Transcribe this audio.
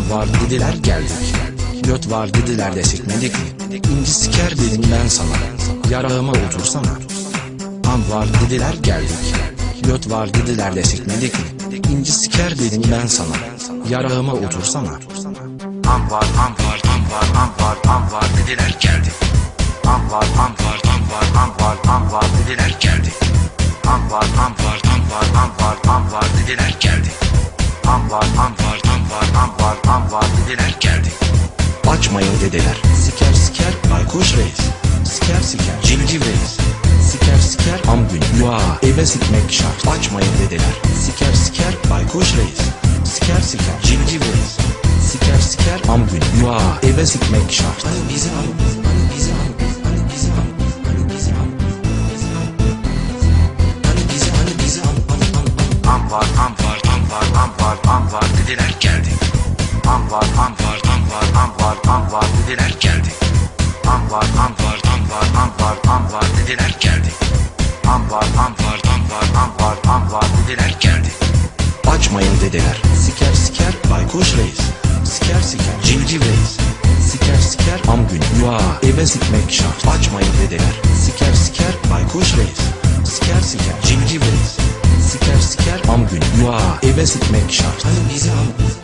Am var dediler geldik Göt var dediler de sikmedik mi İnci siker dedim ben sana Yarağıma otursana Am var dediler geldik Göt var dediler de sikmedik mi İnci siker dedim ben sana Yarağıma otursana Am var am var am var am var am var dediler geldik Am var am var am var am var am var dediler geldik Am var am var am var am var am var dediler geldik Am var am var am var am var am var dediler geldik. Açmayın dediler. Siker siker baykuş reis. Siker siker civciv reis. Siker siker am gün Yuha eve sikmek şart. Açmayın dediler. Siker siker baykuş reis. Siker siker civciv reis. Siker siker am gün Yuha eve sikmek şart. Hani bizi al Hani bizi al Hani bizi al Hani bizi al Hani bizi hani bizi al Hani al al. Am var am var am var am var am var dediler geldik Am var am var am var am var am var dediler geldik Am var am var am var am var am var dediler geldik Am var am var am var am var am var dediler geldik Açmayın dediler. Siker siker baykuş reis. Siker siker civciv reis. Siker siker am gün Yuha eve sikmek şart. Açmayın dediler. Siker siker baykuş reis. Siker siker civciv reis. Siker siker am gün Yuha eve sikmek şart. Hani bizi al